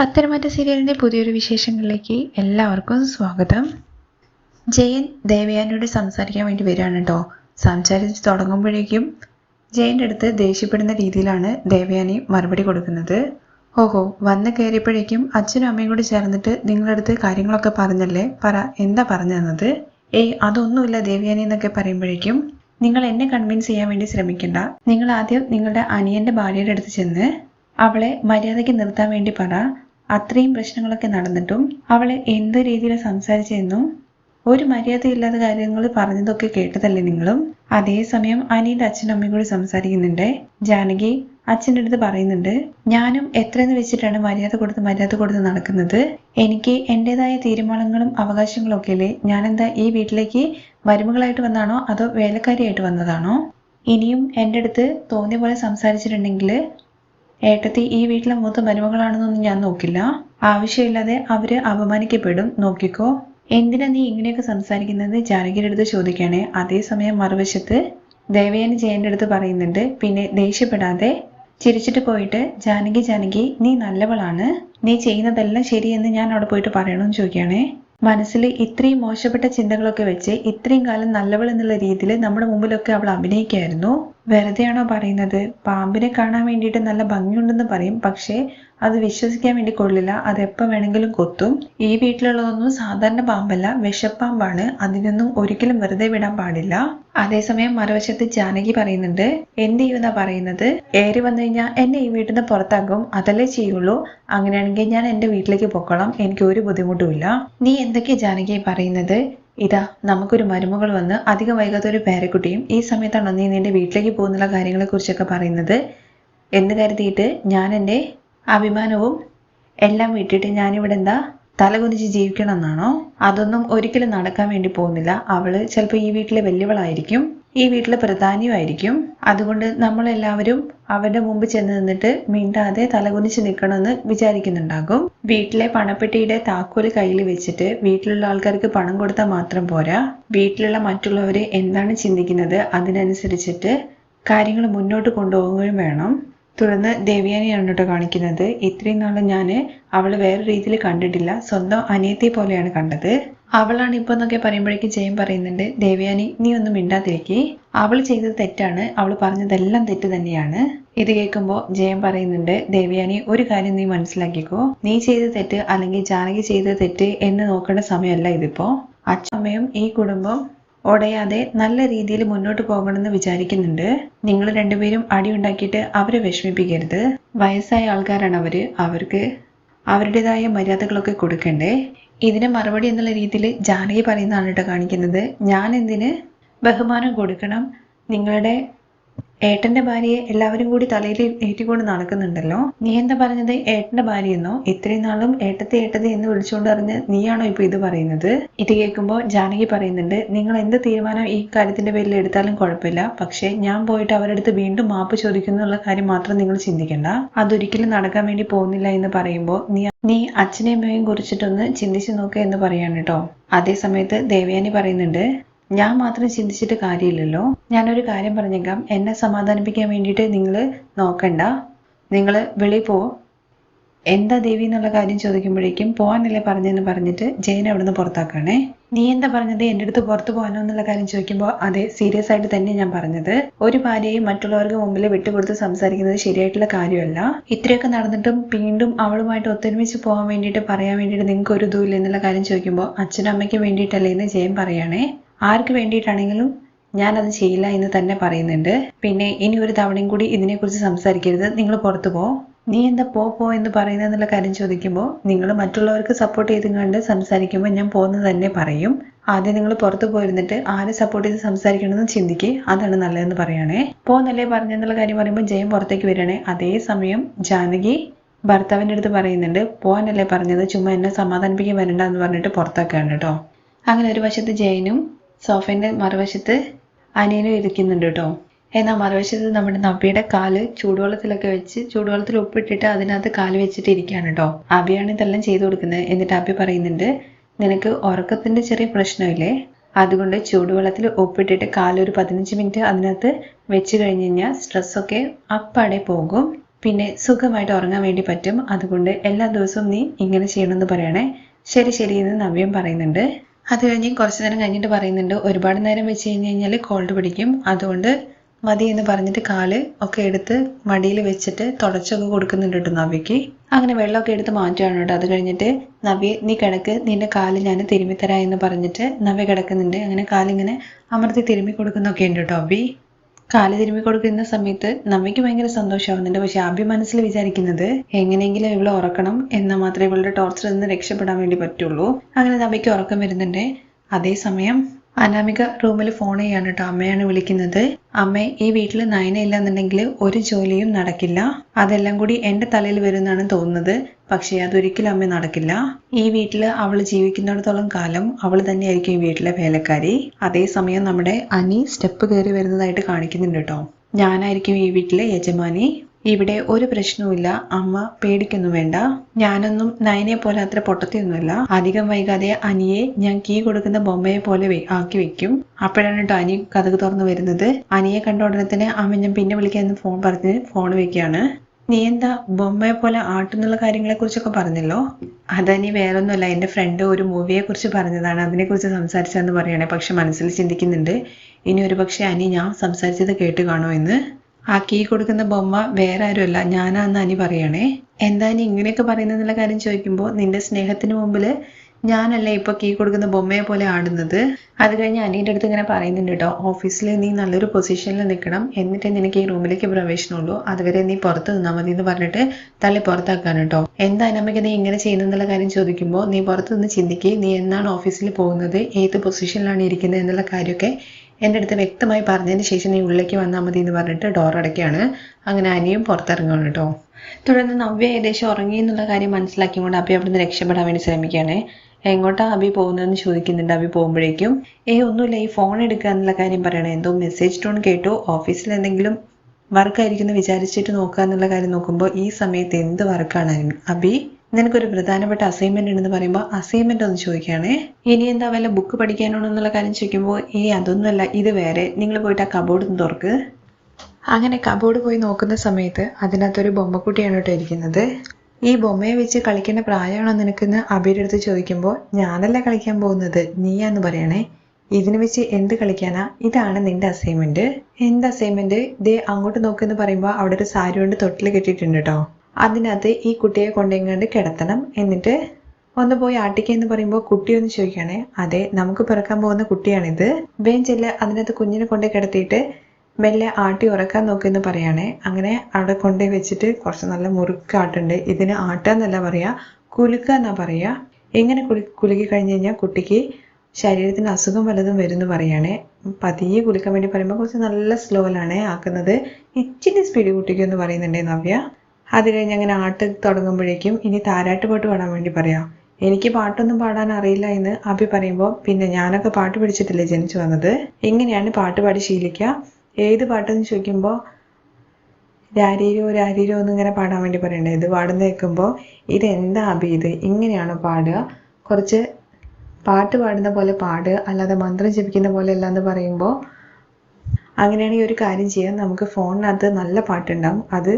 പത്തനംതിട്ട സീരിയലിന്റെ പുതിയൊരു വിശേഷങ്ങളിലേക്ക് എല്ലാവർക്കും സ്വാഗതം. ജയൻ ദേവയാനിയോട് സംസാരിക്കാൻ വേണ്ടി വരികയാണ് കേട്ടോ സംസാരിച്ച് തുടങ്ങുമ്പോഴേക്കും ജയന്റെ അടുത്ത് ദേഷ്യപ്പെടുന്ന രീതിയിലാണ് ദേവയാനി മറുപടി കൊടുക്കുന്നത്. ഓഹോ വന്ന് കയറിയപ്പോഴേക്കും അച്ഛനും അമ്മയും കൂടി ചേർന്നിട്ട് നിങ്ങളടുത്ത് കാര്യങ്ങളൊക്കെ പറഞ്ഞല്ലേ? പറ എന്താ പറഞ്ഞു തന്നത് ഏയ് അതൊന്നുമില്ല ദേവയാനി എന്നൊക്കെ പറയുമ്പോഴേക്കും നിങ്ങൾ എന്നെ കൺവിൻസ് ചെയ്യാൻ വേണ്ടി ശ്രമിക്കണ്ട. നിങ്ങൾ ആദ്യം നിങ്ങളുടെ അനിയന്റെ ഭാര്യയുടെ അടുത്ത് ചെന്ന് അവളെ മര്യാദയ്ക്ക് നിർത്താൻ വേണ്ടി പറ. അത്രയും പ്രശ്നങ്ങളൊക്കെ നടന്നിട്ടും അവളെ എന്ത് രീതിയിൽ സംസാരിച്ചിരുന്നു ഒരു മര്യാദയില്ലാത്ത കാര്യങ്ങൾ പറഞ്ഞതൊക്കെ കേട്ടതല്ലേ നിങ്ങളും? അതേസമയം അനിയുടെ അച്ഛനും അമ്മയും കൂടി സംസാരിക്കുന്നുണ്ട്. ജാനകി അച്ഛന്റെ അടുത്ത് പറയുന്നുണ്ട് ഞാനും എത്രയെന്ന് വെച്ചിട്ടാണ് മര്യാദ കൊടുത്ത് മര്യാദ കൊടുത്ത് നടക്കുന്നത്? എനിക്ക് എന്റെതായ തീരുമാനങ്ങളും അവകാശങ്ങളും ഒക്കെ അല്ലേ ഞാനെന്താ ഈ വീട്ടിലേക്ക് മരുമകളായിട്ട് വന്നാണോ? അതോ വേലക്കാരിയായിട്ട് വന്നതാണോ? ഇനിയും എന്റെ അടുത്ത് തോന്നിയ പോലെ സംസാരിച്ചിട്ടുണ്ടെങ്കിൽ ഏട്ടത്തി ഈ വീട്ടിലെ മൂത്ത മരുമകളാണെന്നൊന്നും ഞാൻ നോക്കില്ല. ആവശ്യമില്ലാതെ അവർ അപമാനിക്കപ്പെടും. നോക്കിക്കോ. എന്തിനാ നീ ഇങ്ങനെയൊക്കെ സംസാരിക്കുന്നത്? ജാനകിയുടെ അടുത്ത് ചോദിക്കുകയാണെ അതേസമയം മറുവശത്ത് ദേവയാനി ജയന്റെ അടുത്ത് പറയുന്നുണ്ട്. പിന്നെ ദേഷ്യപ്പെടാതെ ചിരിച്ചിട്ട് പോയിട്ട് ജാനകി ജാനകി നീ നല്ലവളാണ്. നീ ചെയ്യുന്നതെല്ലാം ശരിയെന്ന് ഞാൻ അവിടെ പോയിട്ട് പറയണമെന്ന് ചോദിക്കുകയാണേ മനസ്സിൽ ഇത്രയും മോശപ്പെട്ട ചിന്തകളൊക്കെ വെച്ച് ഇത്രയും കാലം നല്ലവൾ എന്നുള്ള രീതിയിൽ നമ്മുടെ മുമ്പിലൊക്കെ അവൾ അഭിനയിക്കായിരുന്നു. വെറുതെയാണോ പറയുന്നത്? പാമ്പിനെ കാണാൻ വേണ്ടിയിട്ട് നല്ല ഭംഗിയുണ്ടെന്ന് പറയും. പക്ഷേ അത് വിശ്വസിക്കാൻ വേണ്ടി കൊള്ളില്ല. അത് എപ്പോൾ വേണമെങ്കിലും കൊത്തും. ഈ വീട്ടിലുള്ളതൊന്നും സാധാരണ പാമ്പല്ല. വിഷപ്പാമ്പാണ്. അതിനൊന്നും ഒരിക്കലും വെറുതെ വിടാൻ പാടില്ല. അതേസമയം മറുവശത്ത് ജാനകി പറയുന്നുണ്ട് എന്ത് ചെയ്യുന്ന പറയുന്നത്? ഏറി വന്നു കഴിഞ്ഞാൽ എന്നെ ഈ വീട്ടിൽ നിന്ന് പുറത്താക്കും. അതല്ലേ ചെയ്യുള്ളൂ. അങ്ങനെയാണെങ്കിൽ ഞാൻ എന്റെ വീട്ടിലേക്ക് പൊക്കോളാം. എനിക്ക് ഒരു ബുദ്ധിമുട്ടുമില്ല നീ എന്തൊക്കെയാ ജാനകി പറയുന്നത്? ഇതാ നമുക്കൊരു മരുമകൾ വന്ന് അധികം വൈകാത്ത ഒരു പേരക്കുട്ടിയും ഈ സമയത്താണ് നീ നിന്റെ വീട്ടിലേക്ക് പോകുന്നുള്ള കാര്യങ്ങളെ കുറിച്ചൊക്കെ പറയുന്നത്? എന്ന് കരുതിയിട്ട് ഞാൻ എന്റെ അഭിമാനവും എല്ലാം വിട്ടിട്ട് ഞാനിവിടെ എന്താ തലകുനിച്ച് ജീവിക്കണം എന്നാണോ അതൊന്നും ഒരിക്കലും നടക്കാൻ വേണ്ടി പോകുന്നില്ല. അവൾ ചിലപ്പോൾ ഈ വീട്ടിലെ വെല്ലുവിളായിരിക്കും. ഈ വീട്ടിലെ പ്രധാനിയുമായിരിക്കും. അതുകൊണ്ട് നമ്മളെല്ലാവരും അവരുടെ മുമ്പ് ചെന്ന് നിന്നിട്ട് മിണ്ടാതെ തലകുനിച്ച് നിൽക്കണമെന്ന് വിചാരിക്കുന്നുണ്ടാകും. വീട്ടിലെ പണപ്പെട്ടിയുടെ താക്കോൽ കയ്യിൽ വെച്ചിട്ട് വീട്ടിലുള്ള ആൾക്കാർക്ക് പണം കൊടുത്താൽ മാത്രം പോരാ. വീട്ടിലുള്ള മറ്റുള്ളവരെ എന്താണ് ചിന്തിക്കുന്നത്? അതിനനുസരിച്ചിട്ട് കാര്യങ്ങൾ മുന്നോട്ട് കൊണ്ടുപോകുകയും വേണം. തുടർന്ന് ദേവിയാനെയാണ് കേട്ടോ കാണിക്കുന്നത്. ഇത്രയും നാളും ഞാൻ അവൾ വേറെ രീതിയിൽ കണ്ടിട്ടില്ല. സ്വന്തം അനിയത്തെ പോലെയാണ് കണ്ടത്. അവളാണ് ഇപ്പൊ എന്നൊക്കെ പറയുമ്പോഴേക്കും ജയം പറയുന്നുണ്ട്. ദേവയാനി നീ ഒന്നും മിണ്ടാതിരിക്കി. അവൾ ചെയ്തത് തെറ്റാണ്. അവൾ പറഞ്ഞതെല്ലാം തെറ്റ് തന്നെയാണ്. ഇത് കേൾക്കുമ്പോൾ ജയം പറയുന്നുണ്ട് ദേവയാനി ഒരു കാര്യം നീ മനസ്സിലാക്കിക്കോ. നീ ചെയ്ത തെറ്റ് അല്ലെങ്കിൽ ജാനകി ചെയ്ത തെറ്റ് എന്ന് നോക്കേണ്ട സമയമല്ല ഇതിപ്പോ. അച്ഛമ്മയും ഈ കുടുംബം ഉടയാതെ നല്ല രീതിയിൽ മുന്നോട്ട് പോകണമെന്ന് വിചാരിക്കുന്നുണ്ട്. നിങ്ങൾ രണ്ടുപേരും അടി ഉണ്ടാക്കിയിട്ട് അവരെ വിഷമിപ്പിക്കരുത്. വയസ്സായ ആൾക്കാരാണ് അവർ അവർക്ക് അവരുടേതായ മര്യാദകളൊക്കെ കൊടുക്കണ്ടേ? ഇതിന് മറുപടി എന്നുള്ള രീതിയിൽ ജാനകി പറയുന്നതാണ് കേട്ടോ കാണിക്കുന്നത്. ഞാൻ എന്തിന് ബഹുമാനം കൊടുക്കണം? നിങ്ങളുടെ ഏട്ടന്റെ ഭാര്യയെ എല്ലാവരും കൂടി തലയിൽ ഏറ്റിക്കൊണ്ട് നടക്കുന്നുണ്ടല്ലോ. നീ എന്താ പറഞ്ഞത്? ഏട്ടന്റെ ഭാര്യയെന്നോ? ഇത്രയും നാളും ഏട്ടത്തെ ഏട്ടത്തെ എന്ന് വിളിച്ചുകൊണ്ട് അറിഞ്ഞ് നീയാണോ ഇപ്പൊ ഇത് പറയുന്നത്? ഇത് കേൾക്കുമ്പോൾ ജാനകി പറയുന്നുണ്ട് നിങ്ങൾ എന്ത് തീരുമാനം ഈ കാര്യത്തിന്റെ പേരിൽ എടുത്താലും കുഴപ്പമില്ല. പക്ഷേ ഞാൻ പോയിട്ട് അവരുടെ അടുത്ത് വീണ്ടും മാപ്പ് ചോദിക്കുന്നുള്ള കാര്യം മാത്രം നിങ്ങൾ ചിന്തിക്കണ്ട. അതൊരിക്കലും നടക്കാൻ വേണ്ടി പോകുന്നില്ല എന്ന് പറയുമ്പോൾ നീ നീ അച്ഛനെയും അമ്മയും കുറിച്ചിട്ടൊന്ന് ചിന്തിച്ചു നോക്കുക എന്ന് പറയാണ് കേട്ടോ അതേസമയത്ത് ദേവയാനി പറയുന്നുണ്ട് ഞാൻ മാത്രം ചിന്തിച്ചിട്ട് കാര്യമില്ലല്ലോ. ഞാനൊരു കാര്യം പറഞ്ഞേക്കാം. എന്നെ സമാധാനിപ്പിക്കാൻ വേണ്ടിയിട്ട് നിങ്ങൾ നോക്കണ്ട. നിങ്ങൾ വെളിയിൽ പോ. എന്താ ദേവി എന്നുള്ള കാര്യം ചോദിക്കുമ്പോഴേക്കും പോകാനല്ലേ പറഞ്ഞെന്ന് പറഞ്ഞിട്ട് ജയൻ അവിടുന്ന് പുറത്താക്കണേ. നീ എന്താ പറഞ്ഞത്? എന്റെ അടുത്ത് പുറത്തു പോകാനോ എന്നുള്ള കാര്യം ചോദിക്കുമ്പോൾ അതെ സീരിയസ് ആയിട്ട് തന്നെ ഞാൻ പറഞ്ഞത്. ഒരു ഭാര്യയും മറ്റുള്ളവർക്ക് മുമ്പിൽ വിട്ടുകൊടുത്ത് സംസാരിക്കുന്നത് ശരിയായിട്ടുള്ള കാര്യമല്ല. ഇത്രയൊക്കെ നടന്നിട്ടും വീണ്ടും അവളുമായിട്ട് ഒത്തൊരുമിച്ച് പോകാൻ വേണ്ടിയിട്ട് പറയാൻ വേണ്ടിയിട്ട് നിങ്ങൾക്ക് ഒരു ഇതുമില്ല എന്നുള്ള കാര്യം ചോദിക്കുമ്പോൾ അച്ഛനും അമ്മയ്ക്കും വേണ്ടിയിട്ടല്ലേ എന്ന് ജയൻ പറയണേ. ആർക്ക് വേണ്ടിയിട്ടാണെങ്കിലും അത് ചെയ്യില്ല എന്ന് തന്നെ പറയുന്നുണ്ട്. പിന്നെ ഇനി ഒരു തവണയും കൂടി ഇതിനെക്കുറിച്ച് സംസാരിക്കരുത്. നിങ്ങൾ പുറത്തു പോ. നീ എന്താ പോ പോ എന്ന് പറയുന്നതെന്നുള്ള കാര്യം ചോദിക്കുമ്പോൾ നിങ്ങൾ മറ്റുള്ളവർക്ക് സപ്പോർട്ട് ചെയ്തും കണ്ട് സംസാരിക്കുമ്പോൾ ഞാൻ പോകുന്നത് തന്നെ പറയും. ആദ്യം നിങ്ങൾ പുറത്തു പോയിരുന്നിട്ട് ആരെ സപ്പോർട്ട് ചെയ്ത് സംസാരിക്കണമെന്ന് ചിന്തിക്ക്. അതാണ് നല്ലതെന്ന് പറയണേ. പോന്നല്ലേ പറഞ്ഞെന്നുള്ള കാര്യം പറയുമ്പോൾ ജയം പുറത്തേക്ക് വരണേ അതേസമയം ജാനകി ഭർത്താവിന്റെ അടുത്ത് പറയുന്നുണ്ട് പോകാനല്ലേ പറഞ്ഞത്? ചുമ്മാ എന്നെ സമാധാനിപ്പിക്കാൻ വരണ്ട എന്ന് പറഞ്ഞിട്ട് പുറത്താക്കുകയാണ് കേട്ടോ. അങ്ങനെ ഒരു വശത്ത് ജയനും സോഫേന്റെ മറുവശത്ത് അനിയനും ഇരിക്കുന്നുണ്ട് കേട്ടോ. എന്നാൽ മറുവശത്ത് നമ്മുടെ നബിയുടെ കാൽ ചൂടുവെള്ളത്തിലൊക്കെ വെച്ച് ചൂടുവെള്ളത്തിൽ ഉപ്പിട്ടിട്ട് അതിനകത്ത് കാൽ വെച്ചിട്ട് ഇരിക്കുകയാണ് കേട്ടോ. അബിയാണ് ഇതെല്ലാം ചെയ്തു കൊടുക്കുന്നത്. എന്നിട്ട് അബി പറയുന്നുണ്ട് നിനക്ക് ഉറക്കത്തിന്റെ ചെറിയ പ്രശ്നമില്ലേ? അതുകൊണ്ട് ചൂടുവെള്ളത്തിൽ ഉപ്പിട്ടിട്ട് കാലൊരു പതിനഞ്ച് മിനിറ്റ് അതിനകത്ത് വെച്ച് കഴിഞ്ഞ് കഴിഞ്ഞാൽ സ്ട്രെസ്സൊക്കെ അപ്പാടെ പോകും. പിന്നെ സുഖമായിട്ട് ഉറങ്ങാൻ വേണ്ടി പറ്റും. അതുകൊണ്ട് എല്ലാ ദിവസവും നീ ഇങ്ങനെ ചെയ്യണമെന്ന് പറയണേ. ശരി ശരി എന്ന് നവ്യം പറയുന്നുണ്ട്. അത് കഴിഞ്ഞ് കുറച്ച് നേരം കഴിഞ്ഞിട്ട് പറയുന്നുണ്ട് ഒരുപാട് നേരം വെച്ച് കഴിഞ്ഞ് കഴിഞ്ഞാൽ കോൾഡ് പിടിക്കും. അതുകൊണ്ട് മതി എന്ന് പറഞ്ഞിട്ട് കാൽ ഒക്കെ എടുത്ത് മടിയിൽ വെച്ചിട്ട് തുടച്ചൊക്കെ കൊടുക്കുന്നുണ്ട് കേട്ടോ നവ്യക്ക് അങ്ങനെ വെള്ളമൊക്കെ എടുത്ത് മാറ്റുകയാണ് കേട്ടോ. അത് കഴിഞ്ഞിട്ട് നവ്യ നീ കിടക്ക് നിന്റെ കാൽ ഞാൻ തിരുമ്മി തരാം എന്ന് പറഞ്ഞിട്ട് നവ്യ കിടക്കുന്നുണ്ട്. അങ്ങനെ കാലിങ്ങനെ അമർത്തി തിരുമ്മി കൊടുക്കുന്നൊക്കെ ഉണ്ട് കേട്ടോ അബി കാൽ തിരുമ്മി കൊടുക്കുന്ന സമയത്ത് നമ്മയ്ക്ക് ഭയങ്കര സന്തോഷമാവുന്നുണ്ട് പക്ഷെ ആദ്യം മനസ്സിൽ വിചാരിക്കുന്നത് എങ്ങനെയെങ്കിലും ഇവളെ ഉറക്കണം എന്നാൽ മാത്രമേ ഇവളുടെ ടോർച്ചറിൽ നിന്ന് രക്ഷപ്പെടാൻ വേണ്ടി പറ്റുള്ളൂ. അങ്ങനെ നമ്മയ്ക്ക് ഉറക്കം വരുന്നുണ്ട്. അതേസമയം അനാമിക റൂമിൽ ഫോൺ ചെയ്യാണ് കേട്ടോ അമ്മയാണ് വിളിക്കുന്നത്. അമ്മേ ഈ വീട്ടിൽ നയന ഇല്ലാന്നുണ്ടെങ്കിൽ ഒരു ജോലിയും നടക്കില്ല. അതെല്ലാം കൂടി എന്റെ തലയിൽ വരുന്നാണ് തോന്നുന്നത്. പക്ഷേ അതൊരിക്കലും അമ്മ നടക്കില്ല. ഈ വീട്ടിൽ അവൾ ജീവിക്കുന്നിടത്തോളം കാലം അവൾ തന്നെയായിരിക്കും ഈ വീട്ടിലെ വേലക്കാരി. അതേസമയം നമ്മുടെ അനി സ്റ്റെപ്പ് കയറി വരുന്നതായിട്ട് കാണിക്കുന്നുണ്ട് കേട്ടോ ഞാനായിരിക്കും ഈ വീട്ടിലെ യജമാനി. ഇവിടെ ഒരു പ്രശ്നവുമില്ല. അമ്മ പേടിക്കൊന്നും വേണ്ട. ഞാനൊന്നും നയനെ പോലെ അത്ര പൊട്ടത്തിയൊന്നുമില്ല. അധികം വൈകാതെ അനിയെ ഞാൻ കീ കൊടുക്കുന്ന ബൊമ്മയെ പോലെ ആക്കി വെക്കും. അപ്പോഴാണ് കേട്ടോ അനി കഥക് തുറന്നു വരുന്നത്. അനിയെ കണ്ട ഉടനെ തന്നെ അമ്മ ഞാൻ പിന്നെ വിളിക്കാമെന്ന് ഫോൺ പറഞ്ഞ് ഫോൺ വെക്കുകയാണ്. നീ എന്താ ബൊമ്മയെ പോലെ ആട്ടുന്നുള്ള കാര്യങ്ങളെ കുറിച്ചൊക്കെ പറഞ്ഞല്ലോ അതനി വേറൊന്നുമല്ല. എന്റെ ഫ്രണ്ട് ഒരു മൂവിയെ കുറിച്ച് പറഞ്ഞതാണ്. അതിനെക്കുറിച്ച് സംസാരിച്ചതെന്ന് പറയണേ. പക്ഷെ മനസ്സിൽ ചിന്തിക്കുന്നുണ്ട്. ഇനി ഒരു പക്ഷേ അനി ഞാൻ സംസാരിച്ചത് കേട്ട് കാണുമോ എന്ന്. ആ കീ കൊടുക്കുന്ന ബൊമ്മ വേറെ ആരുമല്ല. ഞാനാന്ന് അനി പറയണേ. എന്താ നീ ഇങ്ങനെയൊക്കെ പറയുന്നതെന്നുള്ള കാര്യം ചോദിക്കുമ്പോൾ നിന്റെ സ്നേഹത്തിന് മുമ്പിൽ ഞാനല്ലേ ഇപ്പൊ കീ കൊടുക്കുന്ന ബൊമ്മയെ പോലെ ആടുന്നത്? അത് കഴിഞ്ഞ് അനിയുടെ അടുത്ത് ഇങ്ങനെ പറയുന്നുണ്ട് കേട്ടോ ഓഫീസിൽ നീ നല്ലൊരു പൊസിഷനിൽ നിൽക്കണം എന്നിട്ടേ നിനക്ക് ഈ റൂമിലേക്ക് പ്രവേശനമുള്ളൂ അതുവരെ നീ പുറത്ത് നിന്നാൽ മതി എന്ന് പറഞ്ഞിട്ട് തള്ളി പുറത്താക്കാൻ കേട്ടോ എന്താ അനമ്മയ്ക്ക് നീ ഇങ്ങനെ ചെയ്യുന്നെന്നുള്ള കാര്യം ചോദിക്കുമ്പോൾ നീ പുറത്ത് നിന്ന് ചിന്തിക്കുക നീ എന്നാണ് ഓഫീസിൽ പോകുന്നത്? ഏത് പൊസിഷനിലാണ് ഇരിക്കുന്നത്? എന്നുള്ള കാര്യമൊക്കെ എന്റെ അടുത്ത് വ്യക്തമായി പറഞ്ഞതിന് ശേഷം നീ ഉള്ളിലേക്ക് വന്നാൽ മതി എന്ന് പറഞ്ഞിട്ട് ഡോർ അടയ്ക്കുകയാണ്. അങ്ങനെ അനിയും പുറത്തിറങ്ങുകയാണ് കേട്ടോ. തുടർന്ന് നവ്യ ഏകദേശം ഉറങ്ങി എന്നുള്ള കാര്യം മനസ്സിലാക്കിക്കൊണ്ട് അബി അവിടുന്ന് രക്ഷപ്പെടാൻ വേണ്ടി ശ്രമിക്കുകയാണ്. എങ്ങോട്ടാ അബി പോകുന്നതെന്ന് ചോദിക്കുന്നുണ്ട് അബി പോകുമ്പോഴേക്കും. ഏ ഒന്നുമില്ല ഈ ഫോൺ എടുക്കുക എന്നുള്ള കാര്യം പറയണേ. എന്തോ മെസ്സേജ് ടോൺ കേട്ടു. ഓഫീസിൽ എന്തെങ്കിലും വർക്കായിരിക്കുന്നു വിചാരിച്ചിട്ട് നോക്കുക എന്നുള്ള കാര്യം നോക്കുമ്പോൾ ഈ സമയത്ത് എന്ത് വർക്കാണ് അബി നിനക്കൊരു പ്രധാനപ്പെട്ട അസൈൻമെന്റ് ഉണ്ടെന്ന് പറയുമ്പോൾ അസൈൻമെന്റ് ഒന്ന് ചോദിക്കുകയാണേ. ഇനി എന്താ വല്ല ബുക്ക് പഠിക്കാനാണോ എന്നുള്ള കാര്യം ചോദിക്കുമ്പോൾ ഏ അതൊന്നുമല്ല ഇത് വേറെ. നിങ്ങൾ പോയിട്ട് ആ കബോർഡ് ഒന്ന് തുറക്ക്. അങ്ങനെ കബോർഡ് പോയി നോക്കുന്ന സമയത്ത് അതിനകത്തൊരു ബൊമ്മക്കുട്ടിയാണ് കേട്ടോ ഇരിക്കുന്നത്. ഈ ബൊമ്മയെ വെച്ച് കളിക്കേണ്ട പ്രായമാണോ നിനക്കെന്ന് അബിയുടെ ചോദിക്കുമ്പോൾ ഞാനല്ല കളിക്കാൻ പോകുന്നത് നീയാന്ന് പറയണേ. ഇതിന് വെച്ച് എന്ത് കളിക്കാനാ? ഇതാണ് നിന്റെ അസൈൻമെന്റ് എന്ത് അസൈൻമെന്റ് ദേ അങ്ങോട്ട് നോക്കെന്ന് പറയുമ്പോൾ അവിടെ ഒരു സാരി കൊണ്ട് തൊട്ടിൽ കെട്ടിയിട്ടുണ്ട് കേട്ടോ. അതിനകത്ത് ഈ കുട്ടിയെ കൊണ്ടെങ്ങാണ്ട് കിടത്തണം. എന്നിട്ട് ഒന്ന് പോയി ആട്ടിക്ക എന്ന് പറയുമ്പോൾ കുട്ടി ഒന്ന് ചോദിക്കുകയാണേ അതെ നമുക്ക് പിറക്കാൻ പോകുന്ന കുട്ടിയാണിത്. വേം ചെല്ല് അതിനകത്ത് കുഞ്ഞിനെ കൊണ്ട് കിടത്തിയിട്ട് മെല്ലെ ആട്ടി ഉറക്കാൻ നോക്കുമെന്ന് പറയുകയാണേ അങ്ങനെ അവിടെ കൊണ്ടുപോയി വെച്ചിട്ട് കുറച്ച് നല്ല മുറുക്കാട്ടുണ്ട് ഇതിന് ആട്ടുക എന്നല്ല പറയാ കുലുക്കുക എന്നാ പറയാ. എങ്ങനെ കുളി കുലുക്കി കഴിഞ്ഞ് കഴിഞ്ഞാൽ കുട്ടിക്ക് ശരീരത്തിന് അസുഖം വല്ലതും വരുമെന്ന് പറയുകയാണേ പതിയെ കുലുക്കാൻ വേണ്ടി പറയുമ്പോൾ കുറച്ച് നല്ല സ്ലോയിലാണ് ആക്കുന്നത്. ഇച്ചിരി സ്പീഡ് കുട്ടിക്ക് പറയുന്നുണ്ടേ നവ്യ. അത് കഴിഞ്ഞ് അങ്ങനെ ആട്ട് തുടങ്ങുമ്പോഴേക്കും ഇനി താരാട്ട് പാട്ട് പാടാൻ വേണ്ടി പറയാം. എനിക്ക് പാട്ടൊന്നും പാടാൻ അറിയില്ല എന്ന് അഭി പറയുമ്പോൾ പിന്നെ ഞാനൊക്കെ പാട്ട് പഠിച്ചിട്ടില്ലേ ജനിച്ചു വന്നത്? എങ്ങനെയാണ് പാട്ട് പാടി ശീലിക്കുക ഏത് പാട്ടെന്ന് ചോദിക്കുമ്പോൾ രാരീരോ രാരീരോ എന്നിങ്ങനെ പാടാൻ വേണ്ടി പറയണ്ടേ? ഇത് പാടുന്ന കേൾക്കുമ്പോൾ ഇതെന്താ അഭി ഇത്? ഇങ്ങനെയാണോ പാടുക? കുറച്ച് പാട്ട് പാടുന്ന പോലെ പാട് അല്ലാതെ മന്ത്രം ജപിക്കുന്ന പോലെ അല്ല എന്ന് പറയുമ്പോൾ അങ്ങനെയാണെങ്കിൽ ഒരു കാര്യം ചെയ്യാം. നമുക്ക് ഫോണിനകത്ത് നല്ല പാട്ടുണ്ടാവും. അത്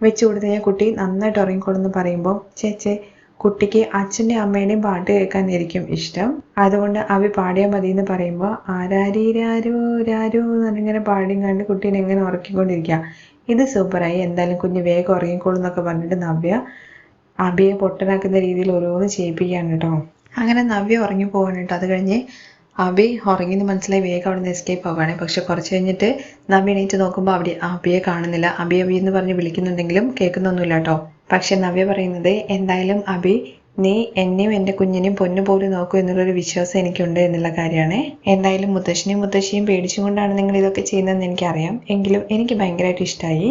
വെച്ച് കൊടുത്തു കഴിഞ്ഞാൽ കുട്ടി നന്നായിട്ട് ഉറങ്ങിക്കോളും എന്ന് പറയുമ്പോൾ ചേച്ചേ കുട്ടിക്ക് അച്ഛന്റെയും അമ്മയുടെയും പാട്ട് കേൾക്കാനായിരിക്കും ഇഷ്ടം. അതുകൊണ്ട് അവ പാടിയാൽ മതി എന്ന് പറയുമ്പോൾ ആരാരീരാരോ രാരോ എന്നിങ്ങനെ പാടിയും കണ്ട് കുട്ടീനെ എങ്ങനെ ഉറക്കിക്കൊണ്ടിരിക്കുക ഇത് സൂപ്പറായി. എന്തായാലും കുഞ്ഞ് വേഗം ഉറങ്ങിക്കോളും എന്നൊക്കെ പറഞ്ഞിട്ട് നവ്യ അബിയെ പൊട്ടനാക്കുന്ന രീതിയിൽ ഓരോന്ന് ചെയ്യിപ്പിക്കുകയാണ് കേട്ടോ. അങ്ങനെ നവ്യ ഉറങ്ങി പോവാണ് കേട്ടോ. അത് കഴിഞ്ഞ് അബി ഉറങ്ങിന്ന് മനസ്സിലായി. വേഗം അവിടെ നിന്ന് എസ്കേപ്പ് ആവുകയാണ്. പക്ഷെ കുറച്ച് കഴിഞ്ഞിട്ട് നബി എണീറ്റ് നോക്കുമ്പോൾ അവിടെ അബിയെ കാണുന്നില്ല. അബി അബി എന്ന് പറഞ്ഞ് വിളിക്കുന്നുണ്ടെങ്കിലും കേൾക്കുന്നൊന്നുമില്ല കേട്ടോ. പക്ഷെ നവ്യ പറയുന്നത് എന്തായാലും അബി നീ എന്നെയും എന്റെ കുഞ്ഞിനെയും പൊന്നു പോലും നോക്കൂ എന്നുള്ളൊരു വിശ്വാസം എനിക്കുണ്ട് എന്നുള്ള കാര്യമാണ്. എന്തായാലും മുത്തശ്ശനെയും മുത്തശ്ശിയും പേടിച്ചുകൊണ്ടാണ് നിങ്ങൾ ഇതൊക്കെ ചെയ്യുന്നതെന്ന് എനിക്കറിയാം. എങ്കിലും എനിക്ക് ഭയങ്കരമായിട്ട് ഇഷ്ടമായി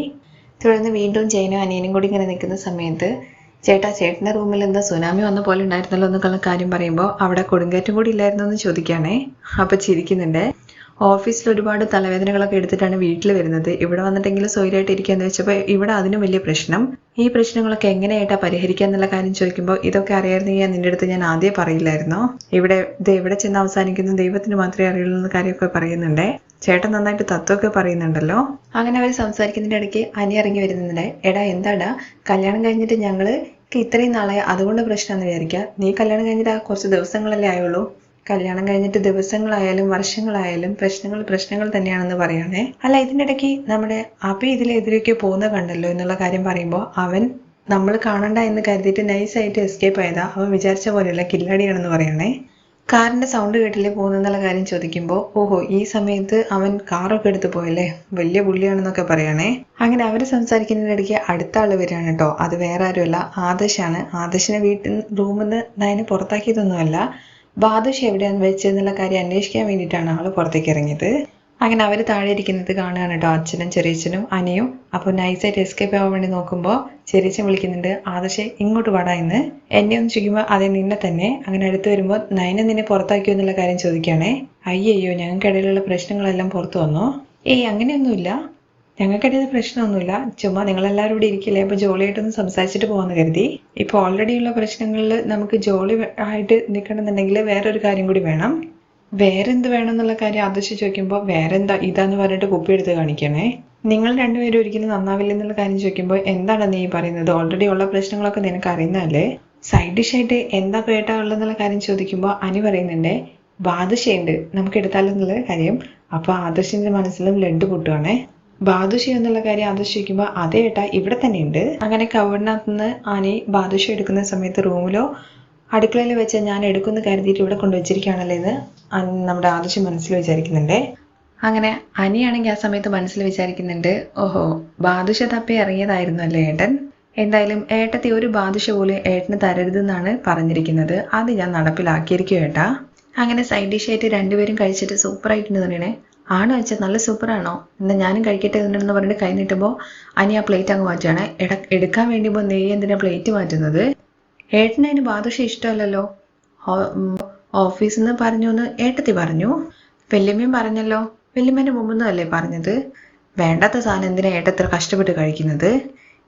തുടർന്ന് വീണ്ടും ജയനും അനിയനും കൂടി ഇങ്ങനെ നിൽക്കുന്ന സമയത്ത് ചേട്ടാ ചേട്ടന്റെ റൂമിൽ എന്താ സുനാമി വന്ന പോലെ ഉണ്ടായിരുന്നല്ലോ എന്നൊക്കെയുള്ള കാര്യം പറയുമ്പോൾ അവിടെ കൊടുങ്കാറ്റും കൂടി ഇല്ലായിരുന്നോ എന്ന് ചോദിക്കുകയാണേ. അപ്പോൾ ചിരിക്കുന്നുണ്ട്. ഓഫീസിൽ ഒരുപാട് തലവേദനകളൊക്കെ എടുത്തിട്ടാണ് വീട്ടിൽ വരുന്നത്. ഇവിടെ വന്നിട്ടെങ്കിലും സ്വൈര്യമായിട്ട് ഇരിക്കാന്ന് വെച്ചപ്പോൾ ഇവിടെ അതിനും വലിയ പ്രശ്നം. ഈ പ്രശ്നങ്ങളൊക്കെ എങ്ങനെയായിട്ടാ പരിഹരിക്കുക എന്നുള്ള കാര്യം ചോദിക്കുമ്പോൾ ഇതൊക്കെ അറിയായിരുന്നെങ്കിൽ നിന്റെ അടുത്ത് ഞാൻ ആദ്യം പറയില്ലായിരുന്നോ? ഇവിടെ ഇത് എവിടെ ചെന്ന് അവസാനിക്കുന്നു ദൈവത്തിന് മാത്രമേ അറിയുള്ളൂ എന്ന കാര്യമൊക്കെ പറയുന്നുണ്ടേ. ചേട്ടൻ നന്നായിട്ട് തത്വമൊക്കെ പറയുന്നുണ്ടല്ലോ. അങ്ങനെ അവർ സംസാരിക്കുന്നതിന്റെ ഇടയ്ക്ക് അനി ഇറങ്ങി വരുന്നുണ്ട്. എടാ എന്താടാ? കല്യാണം കഴിഞ്ഞിട്ട് ഞങ്ങൾ ഇത്രയും നാളെ അതുകൊണ്ട് പ്രശ്നമെന്ന് വിചാരിക്കുക നീ കല്യാണം കഴിഞ്ഞിട്ട് കുറച്ച് ദിവസങ്ങളല്ലേ ആയുള്ളൂ? കല്യാണം കഴിഞ്ഞിട്ട് ദിവസങ്ങളായാലും വർഷങ്ങളായാലും പ്രശ്നങ്ങൾ പ്രശ്നങ്ങൾ തന്നെയാണെന്ന് പറയണേ അല്ല ഇതിന്റെ ഇടയ്ക്ക് നമ്മുടെ അഭി ഇതിലെതിരേക്ക് പോകുന്ന കണ്ടല്ലോ എന്നുള്ള കാര്യം പറയുമ്പോൾ അവൻ നമ്മൾ കാണണ്ട എന്ന് കരുതിയിട്ട് നൈസായിട്ട് എസ്കേപ്പ് ആയതാ. അവൻ വിചാരിച്ച പോലെയുള്ള കില്ലാടിയാണെന്ന് പറയണേ കാറിന്റെ സൗണ്ട് കേട്ടില്ലേ പോകുന്നെന്നുള്ള കാര്യം ചോദിക്കുമ്പോൾ ഓഹോ ഈ സമയത്ത് അവൻ കാറൊക്കെ എടുത്ത് പോയല്ലേ? വലിയ പുള്ളിയാണെന്നൊക്കെ പറയണേ അങ്ങനെ അവർ സംസാരിക്കുന്നതിനിടയ്ക്ക് അടുത്ത ആൾ വരികയാണ് കേട്ടോ. അത് വേറെ ആരുമല്ല. ആദശാണ്. ആദശിനെ വീട്ടിൽ റൂമിൽ നിന്ന് നയനെ പുറത്താക്കിയതൊന്നുമല്ല. ബാദുഷ് എവിടെയാന്ന് വെച്ചെന്നുള്ള കാര്യം അന്വേഷിക്കാൻ വേണ്ടിയിട്ടാണ് ആൾ പുറത്തേക്ക് ഇറങ്ങിയത്. അങ്ങനെ അവർ താഴെ ഇരിക്കുന്നത് കാണുകയാണ് കേട്ടോ. അച്ഛനും ചെറിയച്ഛനും അനിയും. അപ്പോൾ നൈസായിട്ട് എസ്കേപ്പ് ആവാൻ വേണ്ടി നോക്കുമ്പോൾ ചെറിയച്ഛൻ വിളിക്കുന്നുണ്ട് ആദർശെ ഇങ്ങോട്ട് വാടാ എന്ന് എന്നെ ഒന്ന് ചോദിക്കുമ്പോൾ അതെ നിന്നെ തന്നെ. അങ്ങനെ അടുത്ത് വരുമ്പോൾ നയനെ നിന്നെ പുറത്താക്കിയോ എന്നുള്ള കാര്യം ചോദിക്കുകയാണേ. അയ്യയ്യോ ഞങ്ങൾക്കിടയിലുള്ള പ്രശ്നങ്ങളെല്ലാം പുറത്തു വന്നോ? ഏയ് അങ്ങനെയൊന്നുമില്ല. ഞങ്ങൾക്കിടയിൽ പ്രശ്നമൊന്നുമില്ല. ചുമ്മാ നിങ്ങളെല്ലാവരും കൂടി ഇരിക്കില്ലേ? അപ്പോൾ ജോളിയായിട്ടൊന്ന് സംസാരിച്ചിട്ട് പോകാമെന്ന് കരുതി. ഓൾറെഡി ഉള്ള പ്രശ്നങ്ങളിൽ നമുക്ക് ജോളി ആയിട്ട് നിൽക്കണമെന്നുണ്ടെങ്കിൽ വേറൊരു കാര്യം കൂടി വേണം. വേറെ എന്ത് വേണം എന്നുള്ള കാര്യം ആദർശ് ചോദിക്കുമ്പോൾ വേറെന്താ ഇതാന്ന് പറഞ്ഞിട്ട് കുപ്പി എടുത്ത് കാണിക്കണേ. നിങ്ങൾ രണ്ടുപേരും ഒരിക്കലും നന്നാവില്ല എന്നുള്ള കാര്യം ചോദിക്കുമ്പോൾ എന്താണ് നീ പറയുന്നത്? ഓൾറെഡി ഉള്ള പ്രശ്നങ്ങളൊക്കെ നിനക്ക് അറിയുന്നതല്ലേ? സൈഡ് ഡിഷായിട്ട് എന്താ പേട്ടാ ഉള്ളതെന്നുള്ള കാര്യം ചോദിക്കുമ്പോൾ അനി പറയുന്നുണ്ട് ബാദുഷയുണ്ട് നമുക്ക് എടുത്താലെന്നുള്ള കാര്യം. അപ്പോൾ ആദർശിന്റെ മനസ്സിലും ലണ്ട് പൊട്ടുവാണേ ബാദുഷ എന്നുള്ള കാര്യം ആദർശിക്കുമ്പോൾ അതേ ഏട്ടാ ഇവിടെ തന്നെ ഉണ്ട് അങ്ങനെ കവറിനകത്ത് നിന്ന് ആനി ബാദുഷി എടുക്കുന്ന സമയത്ത് റൂമിലോ അടുക്കളയിൽ വെച്ച് ഞാൻ എടുക്കുന്ന കരുതിയിട്ട് ഇവിടെ കൊണ്ടുവച്ചിരിക്കുകയാണല്ലോ ഇത് നമ്മുടെ ആദർശം മനസ്സിൽ വിചാരിക്കുന്നുണ്ട്. അങ്ങനെ അനിയാണെങ്കിൽ ആ സമയത്ത് മനസ്സിൽ വിചാരിക്കുന്നുണ്ട് ഓഹോ ബാദുഷ തപ്പി ഇറങ്ങിയതായിരുന്നു അല്ലേ ഏട്ടൻ? എന്തായാലും ഏട്ടത്തെ ഒരു ബാദുഷ പോലും ഏട്ടന് തരരുതെന്നാണ് പറഞ്ഞിരിക്കുന്നത്. അത് ഞാൻ നടപ്പിലാക്കിയിരിക്കും ഏട്ടാ. അങ്ങനെ സൈഡ് ഡിഷ് ഡിഷായിട്ട് രണ്ടുപേരും കഴിച്ചിട്ട് സൂപ്പറായിട്ടുണ്ട് തോന്നണേ ആണോ വെച്ചാൽ നല്ല സൂപ്പറാണോ? എന്നാൽ ഞാനും കഴിക്കട്ടെ എന്ന് പറഞ്ഞിട്ട് കൈ നീട്ടുമ്പോൾ അനി ആ പ്ലേറ്റ് അങ്ങ് മാറ്റുകയാണ് എട എടുക്കാൻ വേണ്ടി ഇപ്പോൾ നെയ്യ് എന്തിനാ പ്ലേറ്റ് മാറ്റുന്നത്? ഏട്ടന് അതിന് ബാദുഷ ഇഷ്ടമല്ലല്ലോ. ഓഫീസിൽ നിന്ന് പറഞ്ഞു എന്ന് ഏട്ടത്തി പറഞ്ഞു. വല്യമ്മയും പറഞ്ഞല്ലോ. വല്യമ്മേന്റെ മുമ്പെന്നല്ലേ പറഞ്ഞത്? വേണ്ടാത്ത സാധനം എന്തിനാ ഏട്ടത്ര കഷ്ടപ്പെട്ട് കഴിക്കുന്നത്?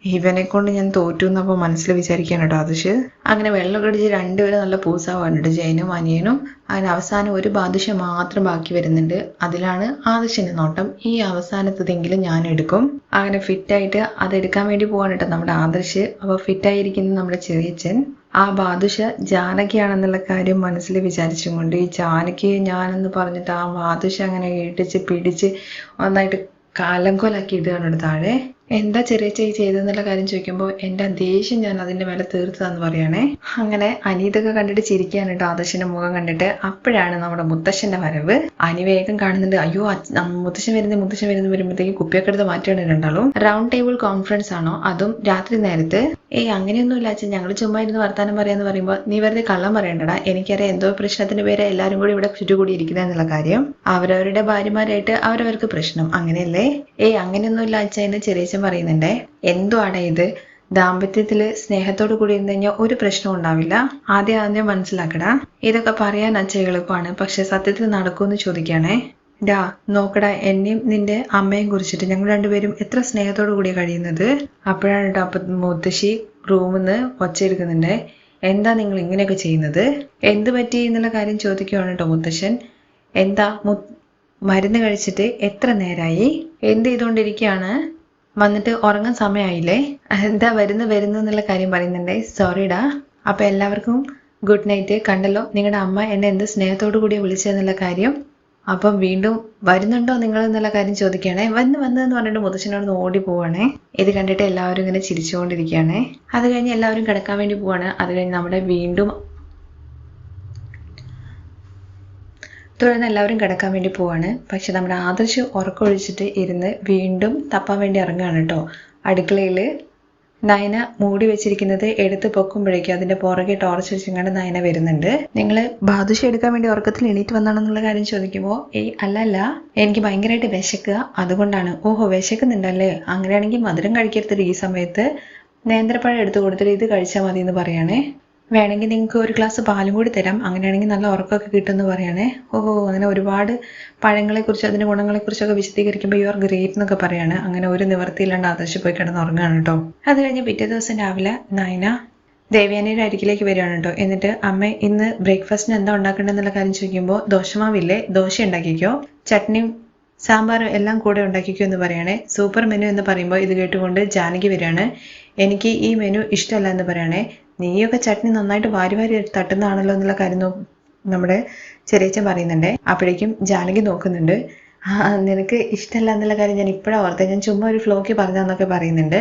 ഇവനെ കൊണ്ട് ഞാൻ തോറ്റു എന്നപ്പോൾ മനസ്സിൽ വിചാരിക്കാൻ കേട്ടോ അതിഷ് അങ്ങനെ വെള്ളം കടിച്ച് രണ്ടുപേരും നല്ല പൂസാവാനുണ്ട് ജയനും അനിയനും. അങ്ങനെ അവസാനം ഒരു ബാദുഷ മാത്രം ബാക്കി വരുന്നുണ്ട്. അതിലാണ് ആദിഷിന്റെ നോട്ടം. ഈ അവസാനത്തതെങ്കിലും ഞാൻ എടുക്കും. അങ്ങനെ ഫിറ്റായിട്ട് അത് എടുക്കാൻ വേണ്ടി പോവാണ് കേട്ടോ നമ്മുടെ ആദർശ്. അപ്പോൾ ഫിറ്റായിരിക്കുന്ന നമ്മുടെ ചെറിയച്ഛൻ. ആ ബാദുഷ ജാനകിയാണെന്നുള്ള കാര്യം മനസ്സിൽ വിചാരിച്ചും കൊണ്ട് ഈ ജാനകിയെ ഞാനെന്ന് പറഞ്ഞിട്ട് ആ ബാദുഷ അങ്ങനെ ഇടിച്ച് പിടിച്ച് നന്നായിട്ട് കാലങ്കോലാക്കി ഇടുകയാണ് കേട്ടോ താഴെ. എന്താ ചെറിയ ചേച്ചി ചെയ്തെന്നുള്ള കാര്യം ചോദിക്കുമ്പോൾ എന്റെ ദേഷ്യം ഞാൻ അതിന്റെ മേലെ തീർത്തതാന്ന് പറയണേ അങ്ങനെ അനീതൊക്കെ കണ്ടിട്ട് ചിരിക്കാണ് കേട്ടോ മുഖം കണ്ടിട്ട്. അപ്പോഴാണ് നമ്മുടെ മുത്തശ്ശന്റെ വരവ്. അനി വേഗം കാണുന്നുണ്ട്. അയ്യോ മുത്തശ്ശൻ വരുന്ന മുത്തശ്ശൻ വരുന്ന വരുമ്പോഴത്തേക്ക് കുപ്പിയൊക്കെ എടുത്ത് മാറ്റിയാണ് രണ്ടാളും. റൗണ്ട് ടേബിൾ കോൺഫറൻസ് ആണോ? അതും രാത്രി നേരത്ത്. ഏയ് അങ്ങനെയൊന്നുമില്ല അച്ഛൻ. ഞങ്ങൾ ചുമ്മാ ഇരുന്ന് വർത്താനം പറയാന്ന് പറയുമ്പോൾ നീ വെറുതെ കള്ളം പറയണ്ടടാ. എനിക്കറിയാം എന്തോ പ്രശ്നത്തിന്റെ പേര് എല്ലാവരും കൂടി ഇവിടെ ചുറ്റുകൂടി ഇരിക്കുന്നത് എന്നുള്ള കാര്യം. അവരവരുടെ ഭാര്യമാരായിട്ട് അവരവർക്ക് പ്രശ്നം. അങ്ങനെയല്ലേ? ഏയ് അങ്ങനെയൊന്നുമില്ല അച്ഛൻ. എന്ന് ചെറിയച്ഛൻ പറയുന്നുണ്ടേ. എന്തുവാണ് ഇത്? ദാമ്പത്യത്തിൽ സ്നേഹത്തോട് കൂടി ഇരുന്ന് കഴിഞ്ഞാൽ ഒരു പ്രശ്നവും ഉണ്ടാവില്ല. ആദ്യം ആദ്യം മനസ്സിലാക്കടാ. ഇതൊക്കെ പറയാൻ അച്ഛ എളുപ്പമാണ്. പക്ഷെ സത്യത്തിൽ നടക്കുമെന്ന് ചോദിക്കുകയാണേ. ഡാ നോക്കടാ എന്നെയും നിന്റെ അമ്മയും കുറിച്ചിട്ട് ഞങ്ങൾ രണ്ടുപേരും എത്ര സ്നേഹത്തോടു കൂടി കഴിയുന്നത്? അപ്പോഴാണ് കേട്ടോ മുത്തശ്ശി റൂമിൽ നിന്ന് ഒച്ചയെടുക്കുന്നുണ്ട് എന്താ നിങ്ങൾ ഇങ്ങനെയൊക്കെ ചെയ്യുന്നത്? എന്ത് പറ്റി എന്നുള്ള കാര്യം ചോദിക്കുവാണ് കേട്ടോ മുത്തശ്ശൻ. എന്താ മരുന്ന് കഴിച്ചിട്ട് എത്ര നേരായി? എന്ത് ചെയ്തുകൊണ്ടിരിക്കുകയാണ്? വന്നിട്ട് ഉറങ്ങാൻ സമയമായില്ലേ എന്താ വരുന്നു വരുന്നു എന്നുള്ള കാര്യം പറയുന്നുണ്ടേ. സോറിടാ അപ്പൊ എല്ലാവർക്കും ഗുഡ് നൈറ്റ് കണ്ടല്ലോ നിങ്ങളുടെ അമ്മ എന്നെ എന്ത് സ്നേഹത്തോടു കൂടി വിളിച്ചതെന്നുള്ള കാര്യം. അപ്പം വീണ്ടും വരുന്നുണ്ടോ നിങ്ങൾ എന്നുള്ള കാര്യം ചോദിക്കുകയാണേ. വന്ന് വന്നതെന്ന് പറഞ്ഞിട്ട് മുത്തച്ഛനോട് ഓടി പോവാണേ ഇത് കണ്ടിട്ട് എല്ലാവരും ഇങ്ങനെ ചിരിച്ചുകൊണ്ടിരിക്കുകയാണേ. അത് കഴിഞ്ഞ് എല്ലാവരും കിടക്കാൻ വേണ്ടി പോവാണ് അത് കഴിഞ്ഞ് നമ്മുടെ വീണ്ടും തുടർന്ന് എല്ലാവരും കിടക്കാൻ വേണ്ടി പോവാണ്. പക്ഷെ നമ്മുടെ ആദർശ് ഉറക്കൊഴിച്ചിട്ട് ഇരുന്ന് വീണ്ടും തപ്പാൻ വേണ്ടി ഇറങ്ങുകയാണ് കേട്ടോ. അടുക്കളയിൽ നയന മൂടി വെച്ചിരിക്കുന്നത് എടുത്ത് പൊക്കുമ്പോഴേക്കും അതിന്റെ പുറകെ ടോർച്ച് വെച്ചിങ്ങാണ്ട് നയന വരുന്നുണ്ട്. നിങ്ങൾ ബാദുഷ എടുക്കാൻ വേണ്ടി ഉറക്കത്തിൽ എണീറ്റ് വന്നാണെന്നുള്ള കാര്യം ചോദിക്കുമ്പോൾ ഏയ് അല്ലല്ല. അല്ല എനിക്ക് ഭയങ്കരമായിട്ട് വിശക്കുക. അതുകൊണ്ടാണ്. ഓഹോ വിശക്കുന്നുണ്ടല്ലേ. അങ്ങനെയാണെങ്കിൽ മധുരം കഴിക്കരുത് ഈ സമയത്ത്. നേന്ത്രപ്പഴം എടുത്തു കൊടുത്തിട്ട് ഇത് കഴിച്ചാൽ മതി എന്ന് പറയാണേ. വേണമെങ്കിൽ നിങ്ങൾക്ക് ഒരു ഗ്ലാസ് പാലും കൂടി തരാം. അങ്ങനെയാണെങ്കിൽ നല്ല ഉറക്കമൊക്കെ കിട്ടുമെന്ന് പറയണേ. ഓഹോ അങ്ങനെ ഒരുപാട് പഴങ്ങളെക്കുറിച്ച് അതിന്റെ ഗുണങ്ങളെക്കുറിച്ചൊക്കെ വിശദീകരിക്കുമ്പോൾ യു ആർ ഗ്രേറ്റ് എന്നൊക്കെ പറയാണ്. അങ്ങനെ ഒരു നിവൃത്തിയില്ലാണ്ട് ആദർശ് പോയി കിടന്ന് ഉറങ്ങുകയാണ് കേട്ടോ. അത് കഴിഞ്ഞ് പിറ്റേ ദിവസം രാവിലെ നയന ദേവ്യാനയുടെ അരികിലേക്ക് വരികയാണ് കേട്ടോ. എന്നിട്ട് അമ്മ ഇന്ന് ബ്രേക്ക്ഫാസ്റ്റിന് എന്താ ഉണ്ടാക്കേണ്ടതെന്നുള്ള കാര്യം ചോദിക്കുമ്പോൾ ദോശമാവില്ലേ? ദോശ ഉണ്ടാക്കിക്കോ. ചട്നിയും സാമ്പാറും എല്ലാം കൂടെ ഉണ്ടാക്കിക്കോ എന്ന് പറയണേ. സൂപ്പർ മെനു എന്ന് പറയുമ്പോൾ ഇത് കേട്ടുകൊണ്ട് ജാനകി വരികയാണ്. എനിക്ക് ഈ മെനു ഇഷ്ടമല്ല എന്ന് പറയണേ. നീയൊക്കെ ചട്നി നന്നായിട്ട് വാരി വാരി തട്ടുന്നതാണല്ലോ എന്നുള്ള കാര്യം നമ്മുടെ ചെറിയച്ചൻ പറയുന്നുണ്ട്. അപ്പോഴേക്കും ജാനകി നോക്കുന്നുണ്ട്. ആ നിനക്ക് ഇഷ്ടമല്ല എന്നുള്ള കാര്യം ഞാൻ ഇപ്പോഴാണ് ഓർത്തത് ഞാൻ ചുമ്മാ ഒരു ഫ്ലോക്ക് പറഞ്ഞതെന്നൊക്കെ പറയുന്നുണ്ട്.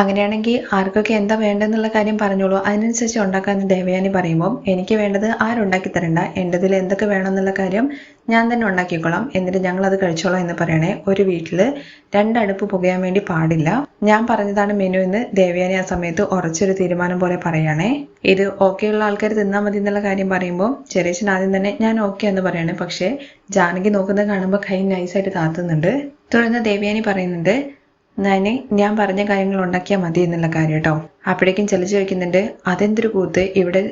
അങ്ങനെയാണെങ്കിൽ ആർക്കൊക്കെ എന്താ വേണ്ടതെന്നുള്ള കാര്യം പറഞ്ഞോളൂ. അതിനനുസരിച്ച് ഉണ്ടാക്കാമെന്ന് ദേവയാനി പറയുമ്പോൾ എനിക്ക് വേണ്ടത് ആരുണ്ടാക്കി തരണ്ട. എന്റെതിൽ എന്തൊക്കെ വേണമെന്നുള്ള കാര്യം ഞാൻ തന്നെ ഉണ്ടാക്കിക്കോളാം. എന്നിട്ട് ഞങ്ങൾ അത് കഴിച്ചോളാം എന്ന് പറയണേ ഒരു വീട്ടിൽ രണ്ടടുപ്പ് പുകയാൻ വേണ്ടി പാടില്ല. ഞാൻ പറഞ്ഞതാണ് മെനു എന്ന് ദേവയാനി ആ സമയത്ത് ഉറച്ചൊരു തീരുമാനം പോലെ പറയണേ. ഇത് ഓക്കെ ഉള്ള ആൾക്കാർ തിന്നാൽ മതി എന്നുള്ള കാര്യം പറയുമ്പോൾ ചെറിയച്ഛൻ ആദ്യം തന്നെ ഞാൻ ഓക്കെ എന്ന് പറയണേ. പക്ഷേ ജാനകി നോക്കുന്നത് കാണുമ്പോൾ കൈ നൈസായിട്ട് താത്തുന്നുണ്ട്. തുടർന്ന് ദേവയാനി പറയുന്നുണ്ട് നനി ഞാൻ പറഞ്ഞ കാര്യങ്ങൾ ഉണ്ടാക്കിയാൽ മതി എന്നുള്ള കാര്യം കേട്ടോ അപ്പോഴേക്കും ചെലിച്ച് ചോദിക്കുന്നുണ്ട് അതെന്തൊരു കൂത്ത്? ഇവിടെ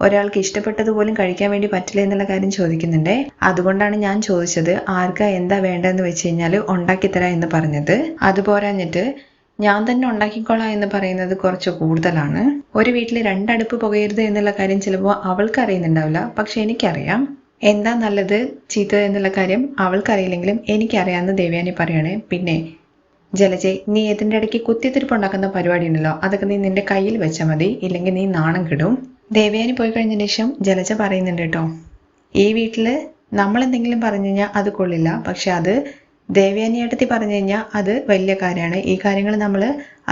ഒരാൾക്ക് ഇഷ്ടപ്പെട്ടത് പോലും കഴിക്കാൻ വേണ്ടി പറ്റില്ല എന്നുള്ള കാര്യം ചോദിക്കുന്നുണ്ട്. അതുകൊണ്ടാണ് ഞാൻ ചോദിച്ചത് ആർക്കാ എന്താ വേണ്ടതെന്ന് വെച്ച് കഴിഞ്ഞാൽ ഉണ്ടാക്കിത്തരാ എന്ന് പറഞ്ഞത്. അതുപോരാഞ്ഞിട്ട് ഞാൻ തന്നെ ഉണ്ടാക്കിക്കോളാം എന്ന് പറയുന്നത് കുറച്ച് കൂടുതലാണ്. ഒരു വീട്ടിൽ രണ്ടടുപ്പ് പുകയരുത് എന്നുള്ള കാര്യം ചിലപ്പോൾ അവൾക്ക് അറിയുന്നുണ്ടാവില്ല. പക്ഷെ എനിക്കറിയാം. എന്താ നല്ലത്? ചീത്ത എന്നുള്ള കാര്യം അവൾക്കറിയില്ലെങ്കിലും എനിക്കറിയാമെന്ന് ദേവയാനി പറയാണ്. പിന്നെ ജലജെ നീ ഇതിന്റെ ഇടയ്ക്ക് പരിപാടി ഉണ്ടല്ലോ അതൊക്കെ നീ നിന്റെ കയ്യിൽ വെച്ചാൽ മതി. ഇല്ലെങ്കിൽ നീ നാണം കിടും. ദേവയാനി പോയി കഴിഞ്ഞതിന് ശേഷം ജലജ പറയുന്നുണ്ട് കേട്ടോ ഈ വീട്ടിൽ നമ്മൾ എന്തെങ്കിലും പറഞ്ഞു കഴിഞ്ഞാൽ അത് കൊള്ളില്ല. പക്ഷെ അത് ദേവയാനി ഏട്ടത്തി പറഞ്ഞു കഴിഞ്ഞാൽ അത് വലിയ കാര്യമാണ്. ഈ കാര്യങ്ങൾ നമ്മൾ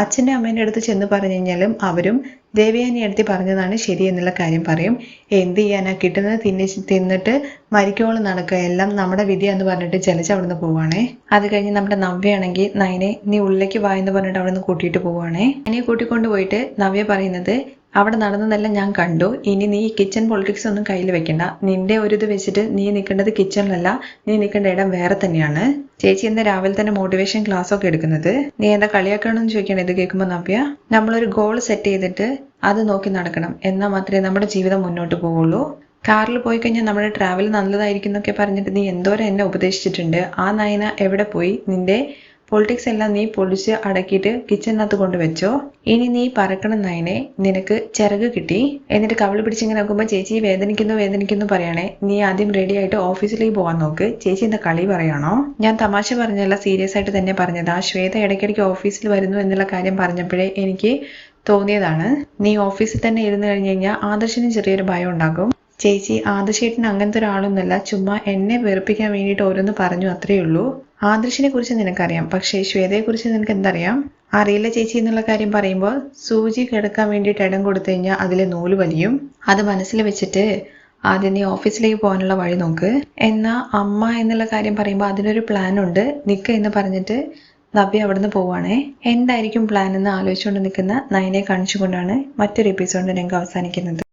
അച്ഛന്റെ അമ്മേന്റെ അടുത്ത് ചെന്ന് പറഞ്ഞു കഴിഞ്ഞാലും അവരും ദേവയാനി എടുത്തി പറഞ്ഞതാണ് ശരി എന്നുള്ള കാര്യം പറയും. എന്ത് ചെയ്യാനാ? കിട്ടുന്നത് തിന്നി തിന്നിട്ട് മരിക്കോളം നടക്കുക. എല്ലാം നമ്മുടെ വിധി എന്ന് പറഞ്ഞിട്ട് ചലച്ച് അവിടുന്ന് പോവാണേ അത് കഴിഞ്ഞ് നമ്മുടെ നവ്യയാണെങ്കിൽ നയനെ നീ ഉള്ളിലേക്ക് വായെന്ന് പറഞ്ഞിട്ട് അവിടുന്ന് കൂട്ടിയിട്ട് പോവാണേ അതിനെ കൂട്ടിക്കൊണ്ട് പോയിട്ട് നവ്യ പറയുന്നത് അവിടെ നടന്നതെല്ലാം ഞാൻ കണ്ടു. ഇനി നീ കിച്ചൺ പൊളിറ്റിക്സ് ഒന്നും കയ്യിൽ വെക്കണ്ട. നിന്റെ ഒരു ഇത് വെച്ചിട്ട് നീ നിൽക്കേണ്ടത് കിച്ചണിലല്ല നീ നിൽക്കേണ്ട ഇടം വേറെ തന്നെയാണ്. ചേച്ചി ഇന്ന് രാവിലെ തന്നെ മോട്ടിവേഷൻ ക്ലാസ് ഒക്കെ എടുക്കുന്നത്. നീ എന്താ കളിയാക്കണമെന്ന് ചോദിക്കണം ഇത് കേൾക്കുമ്പോൾ നവ്യ? നമ്മളൊരു ഗോൾ സെറ്റ് ചെയ്തിട്ട് അത് നോക്കി നടക്കണം. എന്നാൽ മാത്രമേ നമ്മുടെ ജീവിതം മുന്നോട്ട് പോവുള്ളൂ. കാറിൽ പോയി കഴിഞ്ഞാൽ നമ്മുടെ ട്രാവൽ നല്ലതായിരിക്കും എന്നൊക്കെ പറഞ്ഞിട്ട് നീ എന്തോരം എന്നെ ഉപദേശിച്ചിട്ടുണ്ട്. ആ നയന എവിടെ പോയി? നിന്റെ പൊളിറ്റിക്സ് എല്ലാം നീ പൊളിച്ച് അടക്കിയിട്ട് കിച്ചണിനകത്ത് കൊണ്ട് വെച്ചോ. ഇനി നീ പറക്കണം നയനെ നിനക്ക് ചിറക് കിട്ടി. എന്നിട്ട് കവിൾ പിടിച്ചിങ്ങനെ നോക്കുമ്പോൾ ചേച്ചി വേദനിക്കുന്നു വേദനിക്കുന്നു പറയണേ. നീ ആദ്യം റെഡി ആയിട്ട് ഓഫീസിലേക്ക് പോകാൻ നോക്ക്. ചേച്ചി എന്താ കളി പറയണോ? ഞാൻ തമാശ പറഞ്ഞല്ല സീരിയസ് ആയിട്ട് തന്നെ പറഞ്ഞതാ. ശ്വേത ഇടയ്ക്കിടയ്ക്ക് ഓഫീസിൽ വരുന്നു എന്നുള്ള കാര്യം പറഞ്ഞപ്പോഴേ എനിക്ക് തോന്നിയതാണ്. നീ ഓഫീസിൽ തന്നെ ഇരുന്ന് കഴിഞ്ഞു കഴിഞ്ഞാൽ ആദർശിന് ചെറിയൊരു ഭയം ഉണ്ടാകും. ചേച്ചി ആദർശേട്ടിന് അങ്ങനത്തെ ഒരാളൊന്നുമല്ല. ചുമ്മാ എന്നെ വെറുപ്പിക്കാൻ വേണ്ടിയിട്ട് ഓരോന്ന് പറഞ്ഞു അത്രയേ ഉള്ളൂ ആദർശിനെ കുറിച്ച് നിനക്കറിയാം പക്ഷേ ശ്വേതയെ കുറിച്ച് നിനക്ക് എന്തറിയാം അറിയില്ല ചേച്ചി എന്നുള്ള കാര്യം പറയുമ്പോൾ സൂചി കിടക്കാൻ വേണ്ടിയിട്ട് ഇടം കൊടുത്തു കഴിഞ്ഞാൽ അതിലെ നൂൽ വലിയും. അത് മനസ്സിൽ വെച്ചിട്ട് ആദ്യം നീ ഓഫീസിലേക്ക് പോകാനുള്ള വഴി നോക്ക്. എന്നാ അമ്മ എന്നുള്ള കാര്യം പറയുമ്പോൾ അതിനൊരു പ്ലാൻ ഉണ്ട്. നിൽക്ക എന്ന് പറഞ്ഞിട്ട് നബി അവിടുന്ന് പോവാണേ. എന്തായിരിക്കും പ്ലാൻ എന്ന് ആലോചിച്ചുകൊണ്ട് നിൽക്കുന്ന നയനെ കാണിച്ചുകൊണ്ടാണ് മറ്റൊരു എപ്പിസോഡിന്റെ രംഗം അവസാനിക്കുന്നത്.